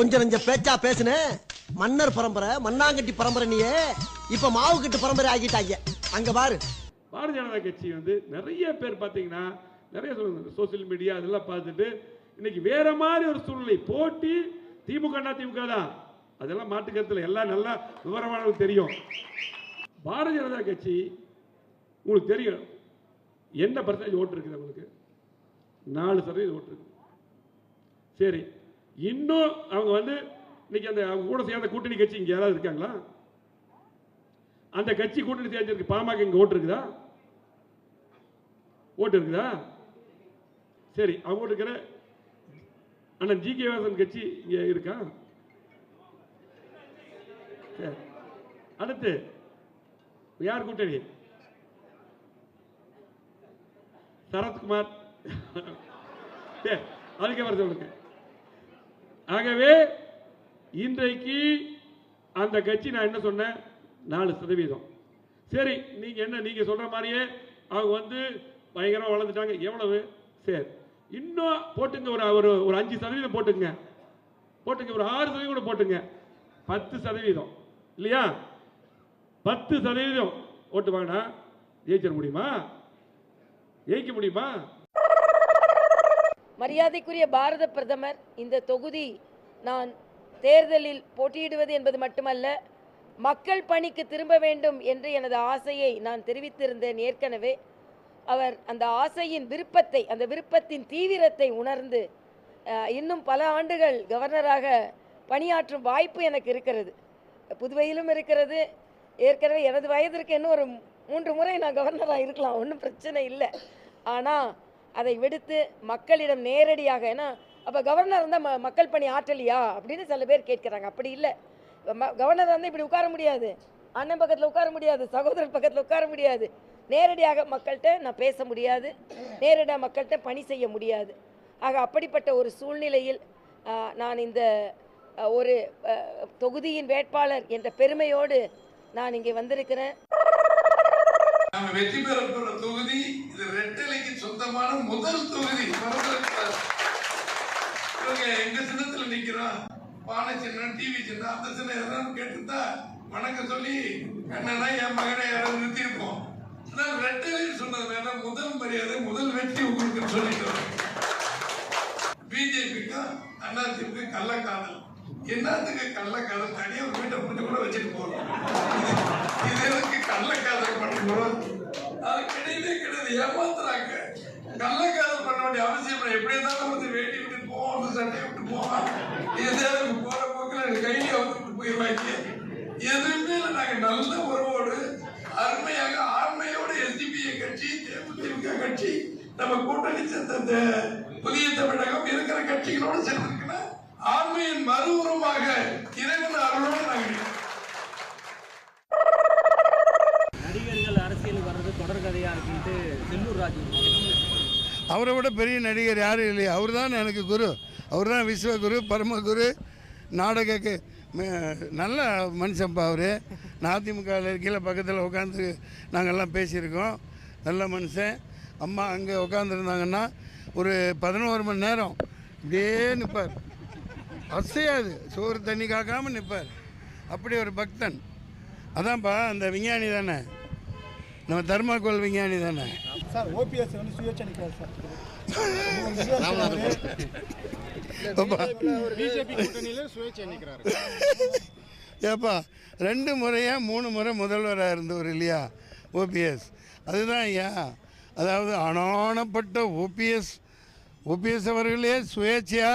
கொஞ்சம் நஞ்ச பேச்சா பேசுன. மன்னர் பரம்பரை மண்ணாங்கட்டி பரம்பரை நீயே இப்ப மாவு கட்டு பரம்பரை ஆகிட்டாங்க. அங்க பாரு. பாரதிய ஜனதா கட்சி வந்து நிறைய பேர் பார்த்தீங்கன்னா நிறைய சொல்லுங்க சோசியல் மீடியா அதெல்லாம் பார்த்துட்டு இன்னைக்கு வேற மாதிரி ஒரு சூழ்நிலை. போட்டி திமுக திமுக தான். அதெல்லாம் மாட்டுக்கருத்துல எல்லாம் நல்லா விவரமானது தெரியும். பாரதிய ஜனதா கட்சி உங்களுக்கு தெரியும். என்ன பர்சன்டேஜ் ஓட்டு இருக்குது உங்களுக்கு நாலு சதவீதம் ஓட்டு இருக்கு சரி இன்னும் அவங்க வந்து இன்னைக்கு அந்த அவங்க கூட சேர்ந்த கூட்டணி கட்சி இங்கே யாராவது இருக்காங்களா? அந்த கட்சி கூட்டணி சேர்ந்திருக்கு பாமக இங்கே ஓட்டு இருக்குதா? ஓட்டு இருக்குதா? சரி அவங்க ஓட்டு இருக்கிற அண்ணன் ஜி கே வாசன் கட்சி இங்கே இருக்கா? சரி அடுத்து யார் கூட்டணி? சரத்குமார். சரி அதுக்கே வர சொல்லுங்க. ஆகவே இன்றைக்கு அந்த கட்சி நான் என்ன சொன்னேன்? நாலு சதவீதம். சரி நீங்கள் என்ன நீங்கள் சொல்கிற மாதிரியே அவங்க வந்து பயங்கரமாக வளர்ந்துட்டாங்க. எவ்வளவு? சரி. இன்னும் போட்டுங்க ஒரு ஒரு ஒரு அஞ்சு சதவீதம் போட்டுங்க. போட்டுங்க ஒரு ஆறு சதவீதம் கூட போட்டுங்க. பத்து சதவீதம். இல்லையா? பத்து சதவீதம் ஓட்டு வாங்கினா ஜெயிச்சிட முடியுமா? ஜெயிக்க முடியுமா? மரியாதைக்குரிய பாரத பிரதமர் இந்த தொகுதி நான் தேர்தலில் போட்டியிடுவது என்பது மட்டுமல்ல மக்கள் பணிக்கு திரும்ப வேண்டும் என்று எனது ஆசையை நான் தெரிவித்திருந்தேன் ஏற்கனவே. அவர் அந்த ஆசையின் விருப்பத்தை அந்த விருப்பத்தின் தீவிரத்தை உணர்ந்து இன்னும் பல ஆண்டுகள் கவர்னராக பணியாற்றும் வாய்ப்பு எனக்கு இருக்கிறது. புதுவையிலும் இருக்கிறது. ஏற்கனவே எனது வயதிற்கு இன்னும் ஒரு மூன்று முறை நான் கவர்னராக இருக்கலாம் ஒன்றும் பிரச்சனை இல்லை. ஆனால் அதை விடுத்து மக்களிடம் நேரடியாக ஏன்னா அப்போ கவர்னர் இருந்தால் ம மக்கள் பணி ஆற்றலியா? அப்படின்னு சில பேர் கேட்குறாங்க. அப்படி இல்லை. கவர்னர் வந்து இப்படி உட்கார முடியாது. அண்ணன் பக்கத்தில் உட்கார முடியாது. சகோதரர் பக்கத்தில் உட்கார முடியாது. நேரடியாக மக்கள்கிட்ட நான் பேச முடியாது. நேரடியாக மக்கள்கிட்ட பணி செய்ய முடியாது. ஆக அப்படிப்பட்ட ஒரு சூழ்நிலையில் நான் இந்த ஒரு தொகுதியின் வேட்பாளர் என்ற பெருமையோடு நான் இங்கே வந்திருக்கிறேன். வெற்றி பெற தொகுதி இது ரெட்டலைக்கு சொந்தமான முதல் தொகுதி. பாருங்க எங்க சின்னத்துல நிக்கிறோம் பானை சின்னம் டிவி சின்னம் அந்த சின்ன எதாவது கேட்டுதா வணக்கம் சொல்லி அண்ணனா என் மகனை யாராவது நிறுத்திருப்போம் ஆனா ரெட்டலைன்னு சொன்னதுனால முதல் மரியாதை முதல் வெற்றி உங்களுக்கு சொல்லிட்டு வரேன் பிஜேபிக்கும் அதிமுக கள்ளக்காதல். என்னத்துக்கு கள்ளக்காதல்? தனியாக ஒரு வீட்டை பிடிச்சி கூட வச்சுட்டு போகிறோம் இது எதுக்கு கள்ளக்காதல் பண்ணுறோம்? அது கிடையவே கிடையாது. ஏமாத்துறாங்க. கள்ளக்காதல் பண்ண வேண்டிய அவசியம் எப்படி இருந்தாலும் வந்து வேட்டி வந்து சட்டை விட்டு போவோம் எதாவது போற போக்கில் கையில வந்து போயிடுவாங்க எதுவுமே இல்லை நாங்க நல்ல உறவோடு அருமையாக ஆண்மையோடு எஸ்டிபிஐ கட்சி தேமுதிக கட்சி நம்ம கூட்டணி சேர்ந்த இந்த புதிய தமிழகம் இருக்கிற கட்சிகளோடு சேர்ந்திருக்கிற ஆண்மையின் மறு உருவமாக இறைவன் அருளோடு நாங்கள். நடிகர்கள் அரசியல் வர்றது தொடர்கதையா இருக்குன்ட்டு செல்லூர் ராஜு. அவரை விட பெரிய நடிகர் யாரும் இல்லையா. அவர் தான் எனக்கு குரு. அவர் தான் விஸ்வகுரு பரமகுரு நாடகக்கு நல்ல மனுஷன்ப்பா அவர். அதிமுகவில் கீழே பக்கத்தில் உட்காந்து நாங்கள்லாம் பேசியிருக்கோம். நல்ல மனுஷன். அம்மா அங்கே உட்காந்துருந்தாங்கன்னா ஒரு பதினோரு மணி நேரம் இப்படியே நிற்பார் அசையாது. சோறு தண்ணி காக்காமல் நிற்பார் அப்படி ஒரு பக்தன். அதான்ப்பா அந்த விஞ்ஞானி தானே. நம்ம தர்மாக்கோல் விஞ்ஞானி தானே. சார் ஓபிஎஸ் வந்து சுயேட்சை நிற்கிறார் சார். ஏப்பா ரெண்டு முறையா மூணு முறை முதல்வராக இருந்தவர் இல்லையா? ஓபிஎஸ். அதுதான் ஐயா. அதாவது அனானப்பட்ட ஓபிஎஸ். ஓபிஎஸ் அவர்களே சுயேட்சையா?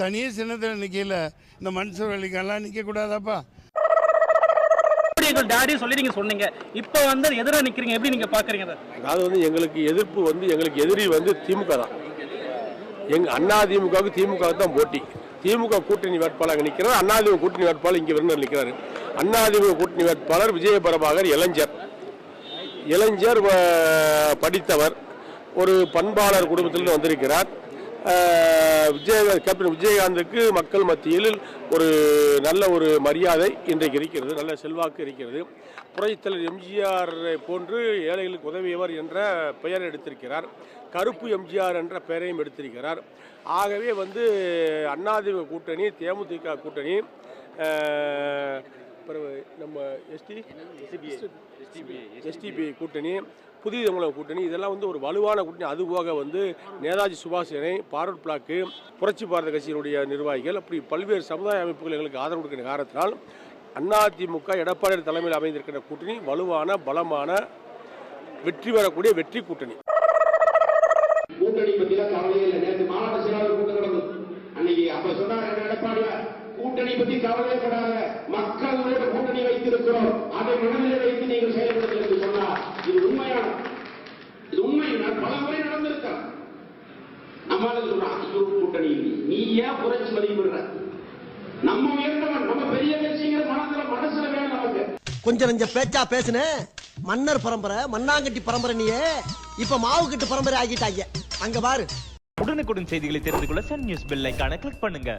தனியே சின்னத்தில் நிற்கல இந்த மன்சூர் அலிக்கெல்லாம் நிற்கக்கூடாதாப்பா எங்கள் டாடி சொல்லி நீங்க சொன்னீங்க. இப்போ வந்து எதிராக நிக்கிறீங்க. எப்படி நீங்க பாக்குறீங்க அதை? அதாவது வந்து எங்களுக்கு எதிர்ப்பு வந்து எங்களுக்கு எதிரி வந்து திமுக தான். எங்க அண்ணா திமுகவுக்கு திமுக தான் போட்டி. திமுக கூட்டணி வேட்பாளர் நிற்கிறார். அண்ணாதிமுக கூட்டணி வேட்பாளர் இங்கே விருந்தர் நிற்கிறார். அண்ணாதிமுக கூட்டணி வேட்பாளர் விஜய பிரபாகர் இளைஞர். இளைஞர் படித்தவர். ஒரு பண்பாளர் குடும்பத்திலிருந்து வந்திருக்கிறார். விஜய கேப்டன் விஜயகாந்துக்கு மக்கள் மத்தியில் ஒரு நல்ல ஒரு மரியாதை இன்றைக்கு இருக்கிறது நல்ல செல்வாக்கு இருக்கிறது. புரட்சித்தலைவர் எம்ஜிஆர் போன்று ஏழைகளுக்கு உதவியவர் என்ற பெயர் எடுத்திருக்கிறார். கருப்பு எம்ஜிஆர் என்ற பெயரையும் எடுத்திருக்கிறார். ஆகவே வந்து அதிமுக கூட்டணி தேமுதிக கூட்டணி பிறகு நம்ம எஸ்டி எஸ்டிபி கூட்டணி புதிய தமிழக கூட்டணி இதெல்லாம் வந்து ஒரு வலுவான கூட்டணி. அது போக வந்து நேதாஜி சுபாஷ் சேனை பார்வர்ட் பிளாக்கு புரட்சி பாரத கட்சியினுடைய நிர்வாகிகள் அப்படி பல்வேறு சமுதாய அமைப்புகள் எங்களுக்கு ஆதரவு கொடுக்கிற காரணத்தினால் அதிமுக எடப்பாடி தலைமையில் அமைந்திருக்கிற கூட்டணி வலுவான பலமான வெற்றி பெறக்கூடிய வெற்றி கூட்டணி. கூட்டணி பத்திலாம் கவலையே நேற்று மாநாடு செயலாளர் கூட்டம் நடந்தது. அன்னைக்கு அப்ப சொன்னாங்க எடப்பாடியார் கூட்டணி பத்தி கவலைப்படாத மக்கள் கூட்டணி வைத்திருக்கிறோம். அதை மனதில் வைத்து நீங்கள் செயல்படுத்த சொன்னார் இது உண்மையான இது உண்மை பல முறை நடந்திருக்கேன் நம்மால சொல்றான் கூட்டணி. நீ ஏன் புரட்சி மதிப்பிடுற நம்ம உயர்ந்தவன் நம்ம பெரிய கட்சிங்கிற மனசுல மனசுல வேணும் நமக்கு. கொஞ்சம் நஞ்ச பேச்சா பேசுன? மன்னர் பரம்பரை மண்ணாங்கட்டி பரம்பரை நீயே. இப்ப மாவு கட்டு பரம்பரை ஆகிட்டாங்க. அங்க பாரு. உடனுக்குடன் செய்திகளை தெரிந்து கொள்ள சன் நியூஸ் பெல் ஐகானை கிளிக் பண்ணுங்க.